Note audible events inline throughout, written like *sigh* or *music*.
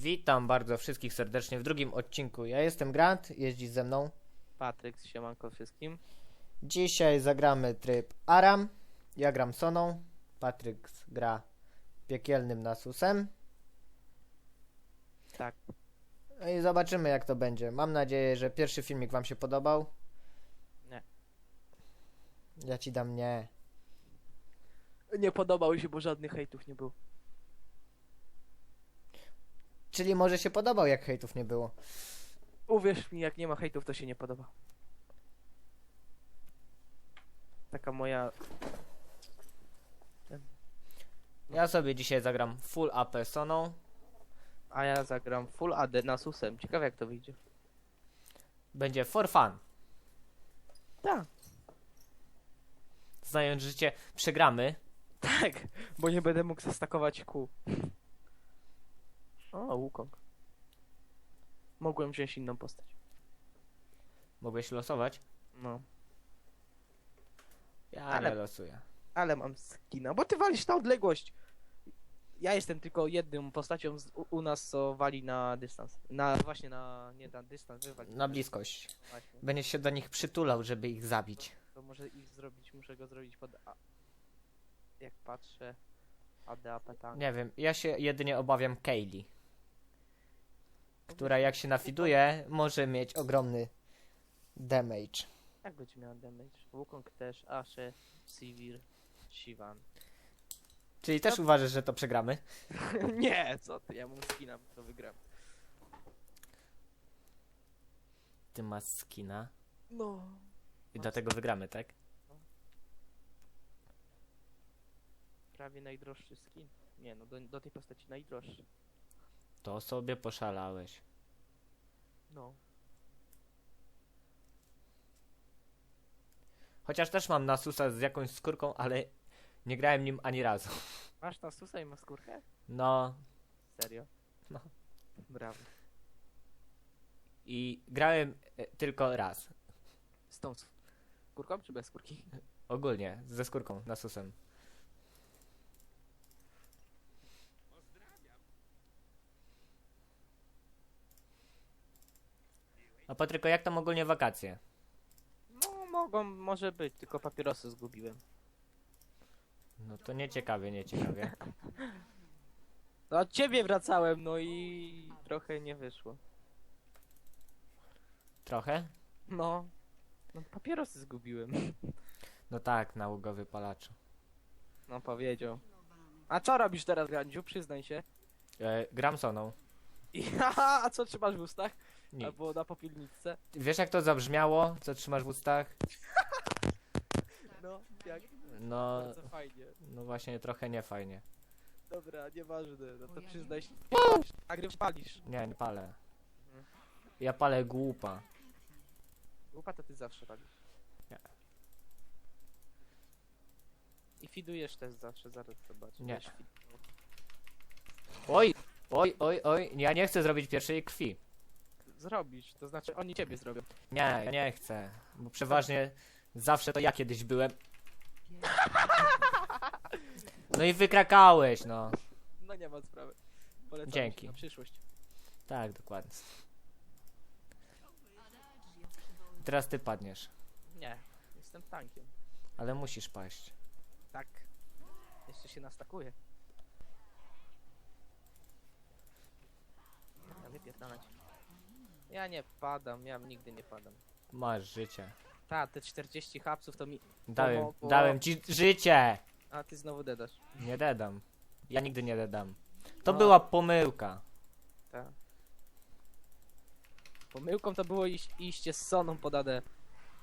Witam bardzo wszystkich serdecznie w drugim odcinku. Ja jestem Grant, jeździ ze mną. Patryk, siemanko wszystkim. Dzisiaj zagramy tryb Aram. Ja gram Soną. Patryk gra piekielnym Nasusem. Tak. No i zobaczymy jak to będzie. Mam nadzieję, że pierwszy filmik wam się podobał. Nie. Ja ci dam nie. Nie podobał się, bo żadnych hejtów nie było. Czyli może się podobał jak hejtów nie było. Uwierz mi, jak nie ma hejtów, to się nie podoba. Taka moja... Ja sobie dzisiaj zagram full AP Soną. A ja zagram full AD Nasusem. Ciekawe jak to wyjdzie. Będzie for fun. Tak. Znając życie, przegramy. Tak, bo nie będę mógł zastakować kół. O, Wukong. Mogłem wziąć inną postać. Mogłeś losować. No. Ja Ale- nie losuję. Ale mam skina, bo ty walisz na odległość. Ja jestem tylko jedną postacią z, u, u nas, co wali na dystans. Na właśnie na. nie na dystans, wywali. Na bliskość. Właśnie. Będziesz się do nich przytulał, żeby ich zabić. To może ich zrobić, muszę go zrobić pod A. Jak patrzę. ADA petank. Nie wiem, ja się jedynie obawiam Kaylee, która jak się nafiduje, może mieć ogromny damage. Jak będzie miała damage? Wukong też, Ashe, Sivir, Shivan. Czyli też uważasz, że to przegramy? *laughs* nie, co ty, ja mam skina, to wygram. Ty masz skina No. i dlatego wygramy, tak? Prawie najdroższy skin. Nie no, do, do tej postaci najdroższy. To sobie poszalałeś. No. Chociaż też mam Nasusa z jakąś skórką, ale nie grałem nim ani razu. Masz Nasusa i masz skórkę? No Serio? No. Brawo. i grałem e, tylko raz. Z tą skórką czy bez skórki? Ogólnie, ze skórką, Nasusem. A Patryko, jak tam ogólnie wakacje? No, mogą, może być, tylko papierosy zgubiłem. No to nieciekawie, nieciekawie. No od ciebie wracałem, no i trochę nie wyszło. Trochę? No. No papierosy zgubiłem. No tak, nałogowy palaczu. No powiedział. A co robisz teraz, Gandziu? Przyznaj się. E, gram soną. *laughs* Haha, a co trzymasz w ustach? Nie. Albo na popielniczce? Wiesz jak to zabrzmiało, co trzymasz w ustach? No, jak? No, Bardzo fajnie. no właśnie trochę niefajnie. Dobra, nieważne, no to przyznaj się. Nagryw palisz. Nie, nie palę. Ja palę głupa. Głupa to ty zawsze palisz. Nie. I fidujesz też zawsze, zaraz zobacz. Nie. Oj, oj, oj, oj, ja nie chcę zrobić pierwszej krwi. Zrobisz, to znaczy oni ciebie zrobią. Nie, ja nie chcę, bo przeważnie zawsze to ja kiedyś byłem. No i wykrakałeś, no. No nie ma sprawy. Polecam Dzięki. ci Na przyszłość. Tak, dokładnie. Teraz ty padniesz, Nie, jestem tankiem. ale musisz paść. Tak. Jeszcze się nastakuje. Ja wypierdalać. Ja nie padam, ja nigdy nie padam. Masz życie. Ta, te 40 hapsów to mi... Dałem, Pomogło. dałem ci życie! A ty znowu dedasz. Nie dedam. Ja nigdy nie dedam. To No. była pomyłka. Tak. Pomyłką to było iść, iście z Soną pod AD.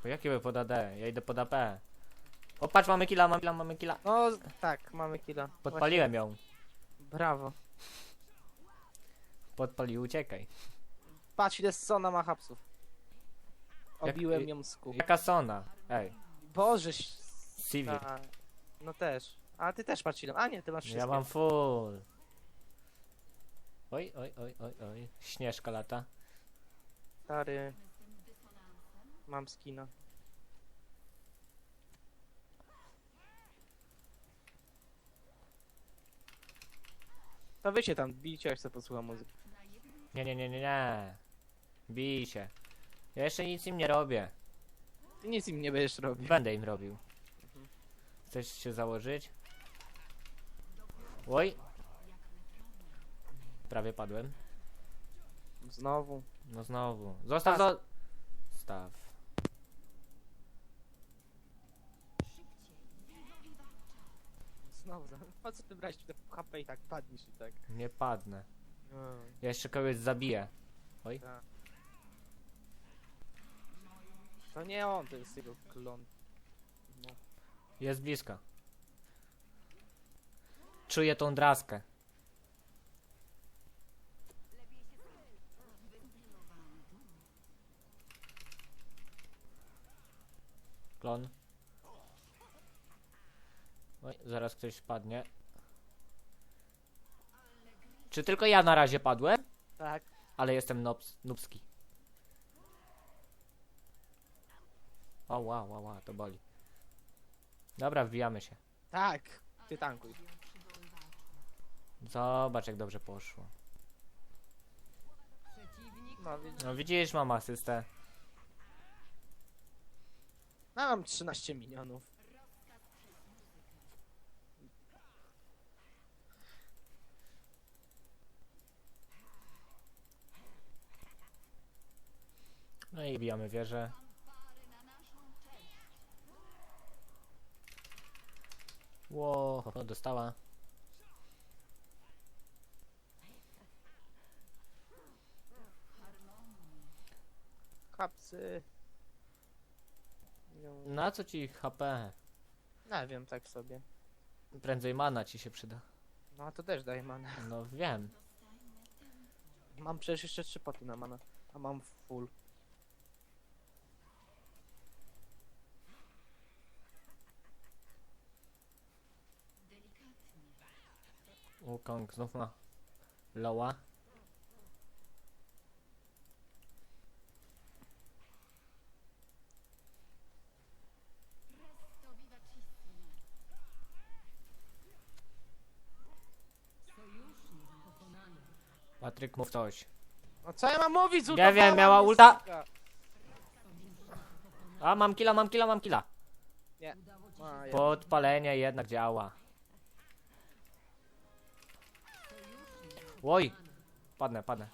Bo jakie by pod AD? Ja idę pod AP. O, patrz, mamy killa, mamy killa, mamy killa. No, tak, mamy killa. Podpaliłem ją. Właśnie- Brawo. Podpalił, uciekaj. Patrz ile Sona ma hapsów. Jak- Obiłem ją z kół. Jaka sona? Ej, Boże, Sivir. ta... No też. A ty też patrz ile. A nie, ty masz wszystkie. Ja mam full. Oj, oj, oj, oj, oj. Śnieżka lata. Stary. Mam skina. To wiecie tam, bijcie jak sobie posłucham muzyki. Nie, nie, nie, nie, nie. Bij się. Ja jeszcze nic im nie robię. Ty nic im nie będziesz robił. Będę im robił. Chcesz się założyć? Oj. Prawie padłem. Znowu. No znowu. Zostaw Pas. zo... Staw. Znowu. za- Po co ty brać te HP i tak padniesz i tak. Nie padnę. No, Ja jeszcze kogoś zabiję. Oj. tak. To nie on, to jest jego klon. No. Jest blisko. Czuję tą draskę. Klon. Oj, zaraz ktoś padnie. Czy tylko ja na razie padłem? Tak. Ale jestem nobs, nubski. O, wow, wow, wow, to boli. Dobra, wbijamy się. Tak. Ty tankuj. Zobacz, jak dobrze poszło. No, widzisz. No widzisz, mam asystę. No, mam 13 milionów. No i wbijamy wieżę. Ło, dostała. Kapsy. No, Na co ci HP? nie wiem, tak sobie. Prędzej mana ci się przyda. No, a to też daje manę. No wiem. Mam przecież jeszcze 3 poty na manę. A mam full. Wukong znów ma loła. Patryk, mów coś. No co ja mam mówić? Nie wiem, miała ulta. A, mam killa, mam killa, mam killa. A, ja. Podpalenie jednak działa. Oj! Padnę, padnę.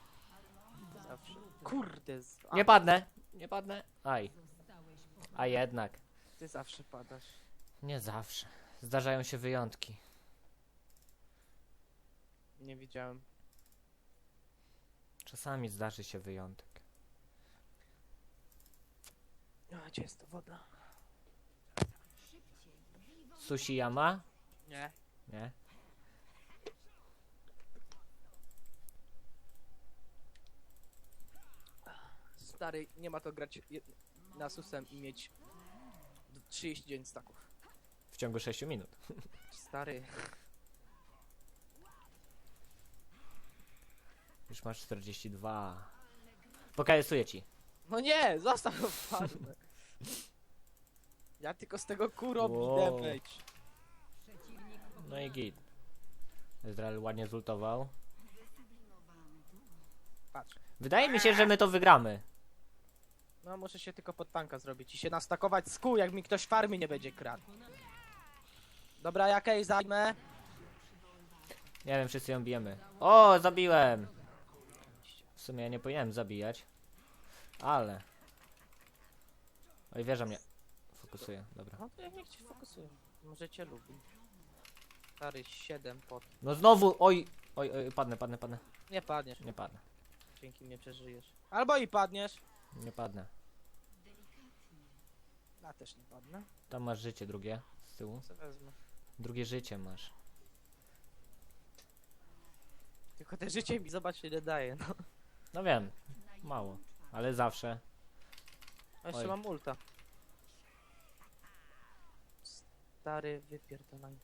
Zawsze. Kurde, z... a, Nie padnę! Nie padnę. Aj. A jednak. ty zawsze padasz. Nie zawsze. Zdarzają się wyjątki. Nie widziałem. Czasami zdarzy się wyjątek. A, gdzie jest to woda? Sushi Yama? Nie. Nie. Stary, nie ma to grać na susem i mieć 39 staków. W ciągu 6 minut. Stary. Już masz 42. Pokazuję ci. No nie, zostaw farmę. Ja tylko z tego ku robi Wow. damage. No i git. Izrael ładnie zultował. Patrz. Wydaje mi się, że my to wygramy. No muszę się tylko pod tanka zrobić i się nastakować z kół, jak mi ktoś farmy nie będzie kradł. Dobra, jakiej zajmę? Nie wiem, wszyscy ją bijemy. O, zabiłem! W sumie ja nie powinienem zabijać. Ale. Oj, wieża mnie. Fokusuje, dobra. No to jak niech ci fokusuje. Może cię lubi. Stary, 7 pot. No znowu, oj! Oj, oj, padnę, padnę, padnę. Nie padniesz, Nie padnę. dzięki mnie przeżyjesz. Albo i padniesz. Nie padnę. Ja też nie padnę. Tam masz życie drugie z tyłu. Co wezmę. Drugie życie masz. Tylko te życie mi zobacz ile daje. No. No wiem, mało. Ale zawsze. A jeszcze Oj. mam ulta. Stary, wypierdolaj.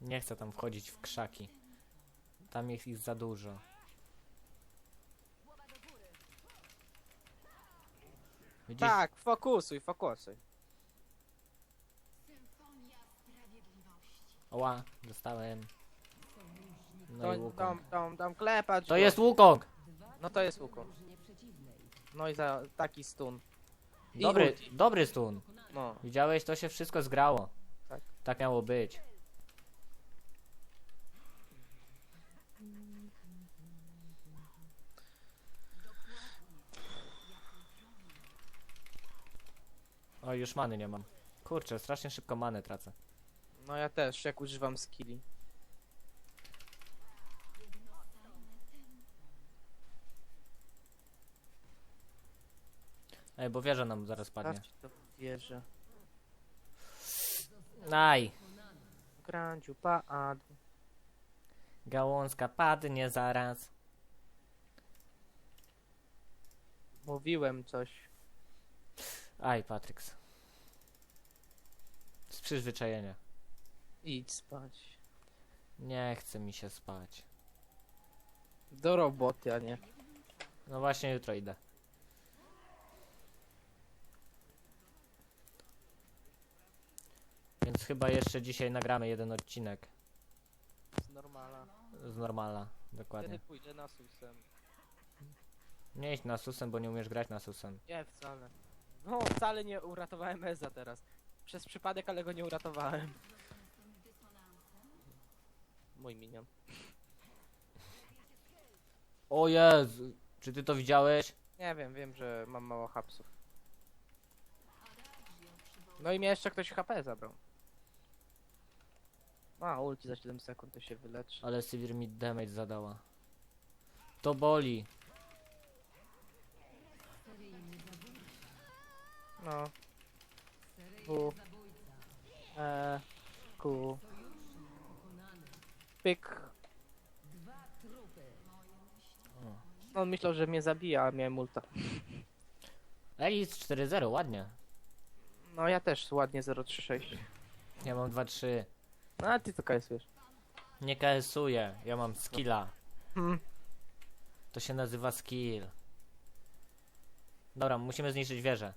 Nie chcę tam wchodzić w krzaki. Tam jest ich za dużo. Widzisz? Tak, fokusuj, fokusuj. Oła, dostałem. No i To, Wukong. tam, tam, tam klepać To go. jest Wukong! No to jest Wukong. No i za taki stun. I Dobry, ulti. dobry stun. No. Widziałeś, to się wszystko zgrało. Tak. Tak miało być. O, już many nie mam. Kurczę, strasznie szybko manę tracę. No ja też, jak używam skilli. Ej, bo wieża nam zaraz padnie. Sprawdź to wierzę. Aj! Granciu, padł. Gałązka padnie zaraz. Mówiłem coś. Aj, Patryks. Z przyzwyczajenia. Idź spać. Nie chce mi się spać. Do roboty, a nie. No właśnie jutro idę. Więc chyba jeszcze dzisiaj nagramy jeden odcinek Z normala. z normala, Wtedy dokładnie. pójdę na susem. Nie idź na susem, bo nie umiesz grać na susem. Nie, wcale. No, wcale nie uratowałem Eza teraz. Przez przypadek, ale go nie uratowałem. Mój minion. O Jezu, czy ty to widziałeś? Nie wiem, wiem, że mam mało hapsów. No i mnie jeszcze ktoś HP zabrał. A, ulti za 7 sekund to się wyleczy. Ale Sivir mi damage zadała. To boli. No. W. E. Q. Pyk. No, on myślał, że mnie zabija, a miałem ulta. Elis 4-0, ładnie. No, ja też ładnie 036. Ja mam 2-3. No, a ty co kajsujesz? Nie KS-uję, ja mam skilla. Hmm. To się nazywa skill. Dobra, musimy zniszczyć wieżę.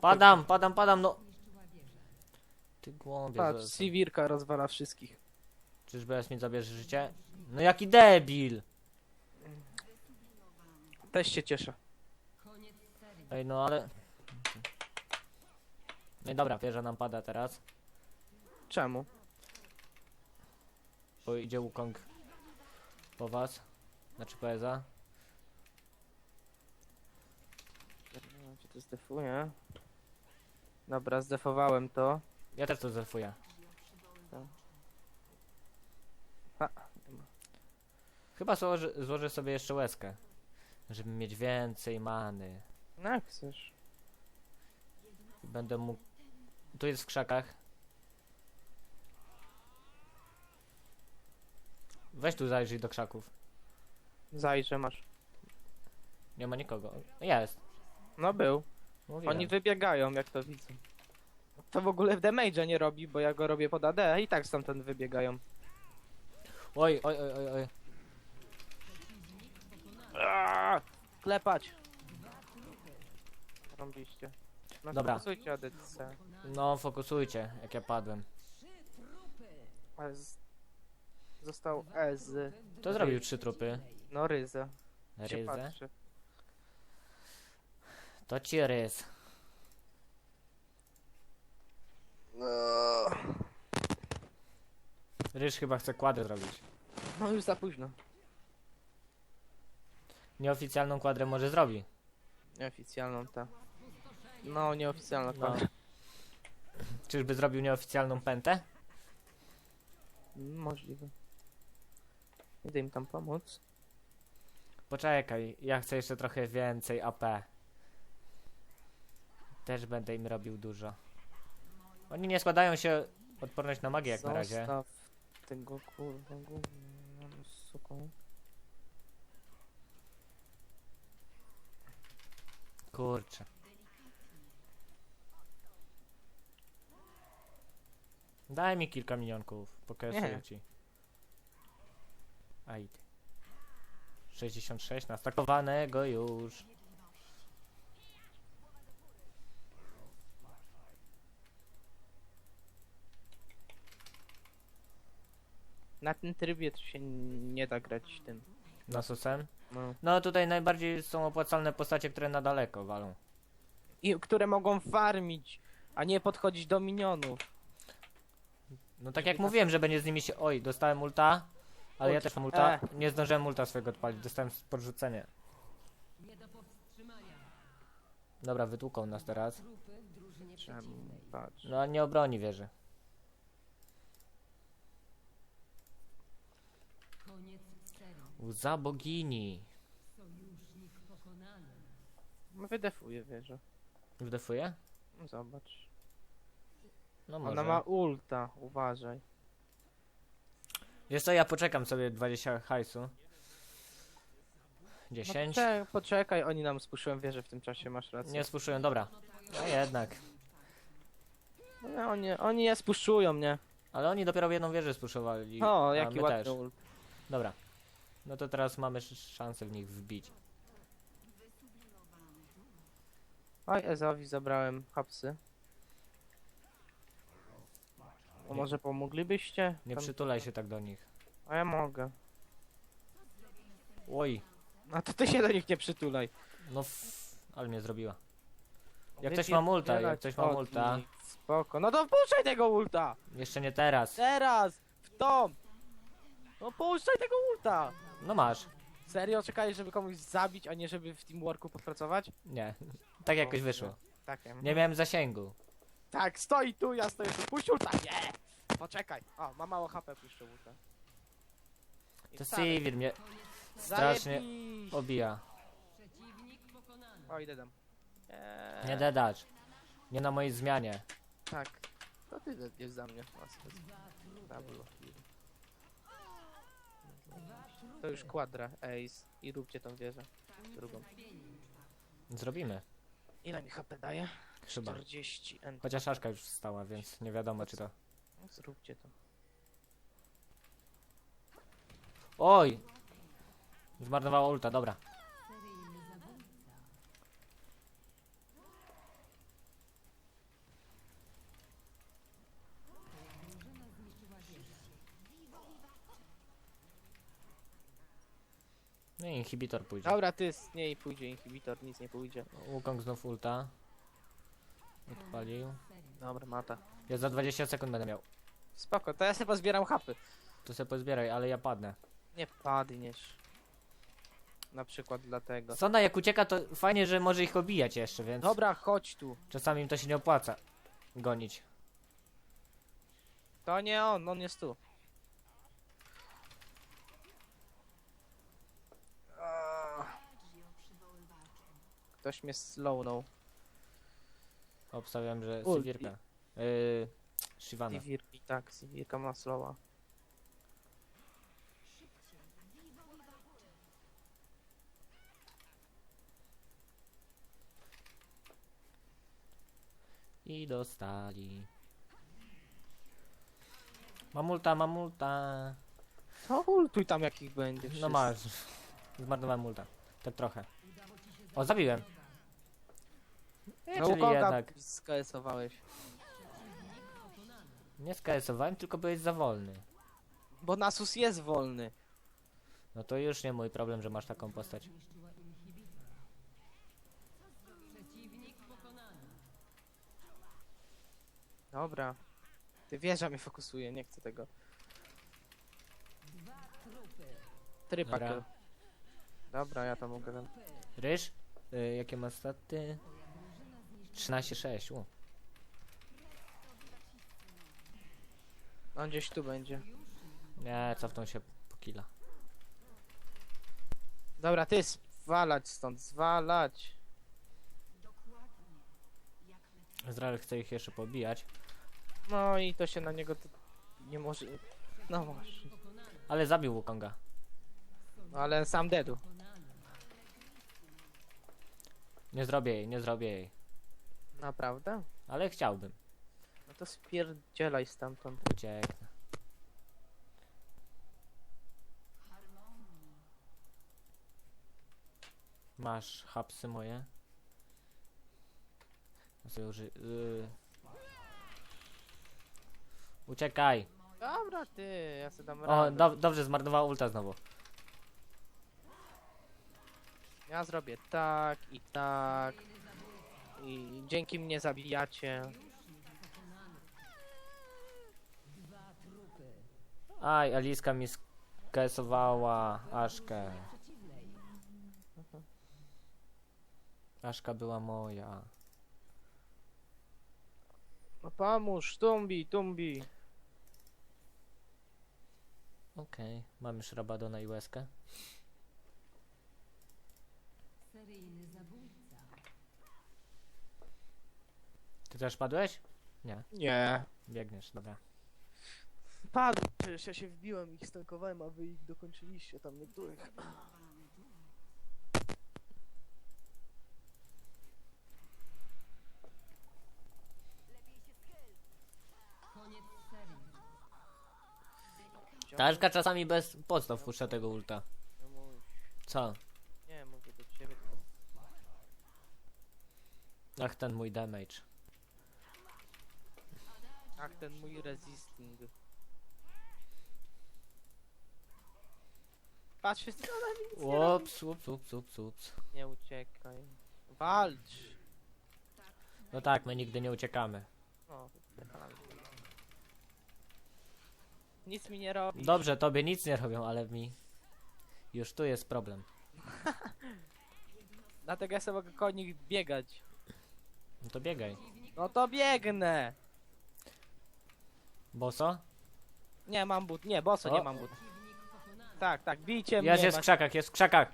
Padam, padam, padam, no. Ty głąbie, Patrz, zo- Sivirka rozwala wszystkich. czyżby raz mi zabierze życie? No jaki debil! Też się cieszę. Ej, no ale... No i dobra, wieża nam pada teraz, Czemu? bo idzie Wukong po was. Znaczy poeza. Ja cię to zdefuję. Dobra, zdefowałem to. Ja też to zelfuję. Ha. Chyba złożę, złożę sobie jeszcze łezkę. Żeby mieć więcej many. No jak chcesz. I Będę mógł... Tu jest w krzakach. Weź tu zajrzyj do krzaków. Zajrzę masz. Nie ma nikogo. Jest. No był. Mówiłem. Oni wybiegają, jak to widzę. To w ogóle w damage'a nie robi, bo ja go robię pod AD i tak stamtąd wybiegają. Oj, oj, oj, oj, oj. Aaaa! Klepać! Rąbiście. No Dobra. fokusujcie ADC. No, fokusujcie, jak ja padłem. Ez. Został Ez. To zrobił trzy trupy. No ryza. Się Ryzę. patrzy. To ci rys. Ryż chyba chce kładę zrobić. No już za późno. Nieoficjalną kwadrę może zrobi. Nieoficjalną ta. No, nieoficjalna No. ta. Czyżby zrobił nieoficjalną pętę? Możliwe. Idę im tam pomóc. Poczekaj, ja chcę jeszcze trochę więcej AP. Też będę im robił dużo. Oni nie składają się odporność na magię jak na razie. Zostaw tego kurwa gówna suką. Kurczę. Daj mi kilka milionków, pokażę Nie. ci. Aj. ty. 66 nastakowanego już. Na tym trybie to się nie da grać tym. Nasusem. No. No tutaj najbardziej są opłacalne postacie, które na daleko walą. I które mogą farmić, a nie podchodzić do minionów. No tak jak mówiłem, że będzie z nimi się... Oj, dostałem ulta. Ale ja też mam ulta. E. Nie zdążyłem ulta swojego odpalić, dostałem podrzucenie. Dobra, wytłuką nas teraz. Czemu? Patrz. No a nie obroni wieży. Łza bogini. No Wydefuję wieżę. Wdefuje? No Zobacz. No może. Ona ma ulta, uważaj. Wiesz co, ja poczekam sobie 20 hajsu. 10. No, te, poczekaj, oni nam spuszczą wieżę w tym czasie, masz rację. Nie spuszczują, dobra. No jednak. No, oni, oni je spuszczują, nie? Ale oni dopiero w jedną wieżę spuszczowali. O, a jaki my ładny też. ult. Dobra. No to teraz mamy sz- szansę w nich wbić. Oj, Ezowi zabrałem hapsy. Nie. może pomoglibyście? Nie Tam- przytulaj się tak do nich. A ja mogę. Oj, A to ty się do nich nie przytulaj. no f... ale mnie zrobiła. Jak ktoś ma multa, jak ktoś ma Od multa. nich. Spoko. No to wpuszczaj tego ulta! Jeszcze nie teraz. Teraz! W tom! No puszczaj tego ulta! No masz. Serio? Czekaj, żeby komuś zabić, a nie żeby w teamworku popracować? Nie. Tak jakoś wyszło. Tak, ja- Nie miałem zasięgu. tak, stoi tu, ja stoję tu. Puść ulta! Nie! Poczekaj. O, ma mało HP, puszczę ulta. I To wcale. Sivir mnie strasznie obija. O, idę tam. Eee, Nie dedacz. Nie na mojej zmianie. Tak. To ty jest za mnie. O, spec- Double kill. To już kwadra, ace. I róbcie tą wieżę. Drugą. Zrobimy. Ile mi HP daje? Chyba. 40 N. Chociaż Aszka już wstała, więc nie wiadomo czy to... No, Zróbcie to. Oj! Zmarnowała ulta, dobra. No i inhibitor pójdzie. Dobra, ty z niej pójdzie inhibitor, nic nie pójdzie. Wukong znów ulta. Odpalił. Dobra, mata. Ja za 20 sekund będę miał. Spoko, to ja sobie pozbieram hapy. To sobie pozbieraj, ale ja padnę. Nie padniesz. Na przykład dlatego. Sona jak ucieka to fajnie, że może ich obijać jeszcze, więc Dobra, chodź tu. czasami im to się nie opłaca. Gonić. To nie on, on jest tu. Ktoś mnie slownął. Obstawiam, że Ul- Sivirka. Yy, Shivana. Sivirki, tak, Sivirka ma slowa. I dostali. Mamulta, mamulta. To ultuj tam jakich będzie. No wszyscy. masz. Zmarnowałem multa. Tak trochę. O, zabiłem. Nie, No czyli Wukonga jednak skasowałeś. nie skasowałem, tylko byłeś za wolny. Bo Nasus jest wolny. No to już nie mój problem, że masz taką postać. Dobra. Ty wieża mnie fokusuje, nie chcę tego. Trypak. Dobra. Dobra, ja to mogę. Ryż? Y, jakie ma staty? 13,6. u. On gdzieś tu będzie. Nie, cofnął się po killa. Dobra, ty zwalać stąd, zwalać. Izrael chce ich jeszcze pobijać. No i to się na niego nie może. No właśnie. Ale zabił Wukonga. Ale sam dedu. Nie zrobię jej, nie zrobię jej. Naprawdę? Ale chciałbym. No to spierdzielaj stamtąd. Ucieknę. Masz hapsy moje. Ja sobie uży... Yy. Uciekaj! Dobra, ty, ja sobie dam O, radę. do, dobrze, zmarnowała ulta znowu. Ja zrobię tak i tak. I dzięki mnie zabijacie. Aj, Aliska mi skesowała Aszkę. Aszka była moja. No pomóż, tumbi, tumbi. Okej, mam już Rabadona i łezkę. Seryjny zabójca. Ty też padłeś? Nie, Nie. biegniesz, dobra. Padł, przecież ja się wbiłem ich stankowałem, a wy ich dokończyliście tam niektórych. Koniec serii. Ta Aszka czasami bez podstaw puszcza tego ulta. Co? Nie, mówię do ciebie. Ach, ten mój damage. Ach, ten mój resisting. Patrz, wszyscy ona nic nie robi. Ups, ups, ups, ups, ups. Nie uciekaj. Walcz. No tak, my nigdy nie uciekamy. O, Nic mi nie robi. Dobrze, tobie nic nie robią, ale mi... Już tu jest problem. *laughs* Dlatego ja sobie mogę konik biegać. No to biegaj. No to biegnę! Boso? Nie mam but, nie, boso, O. nie mam but. Tak, tak, bijcie Jest, mnie. jest w masz- krzakach, jest w krzakach.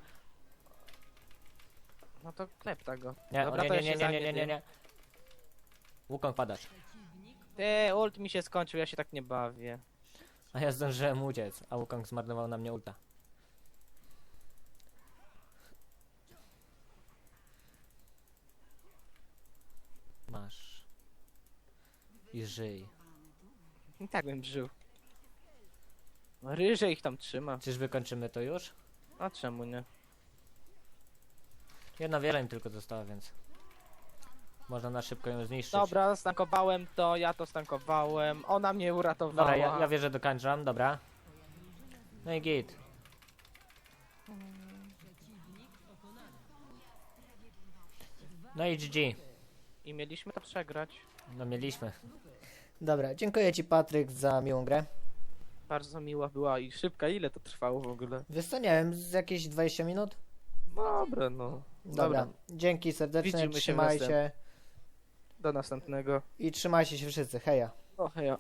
No to klepta go. Nie, Dobra, nie, to nie, ja nie, się nie, nie, nie, nie, nie. Wukong padasz. Ty, ult mi się skończył, ja się tak nie bawię. A ja zdążyłem uciec, a Wukong zmarnował na mnie ulta. Masz. I żyj. I tak bym żył. No, Ryże ich tam trzyma. Czyż wykończymy to już? A czemu nie? Jedna wiele im tylko została, więc... Można na szybko ją zniszczyć. Dobra, stankowałem to, ja to stankowałem. Ona mnie uratowała. Dobra, ja, ja wierzę dokończam, dobra. No i git. No i GG. I mieliśmy to przegrać. No mieliśmy. Dobra, dziękuję Ci Patryk za miłą grę. Bardzo miła była i szybka. Ile to trwało w ogóle? Wiesz co, nie wiem, z jakieś 20 minut? Dobra, no. Dobra, dzięki serdecznie, Widzimy się trzymaj się Do następnego. i trzymajcie się wszyscy, heja. O, heja.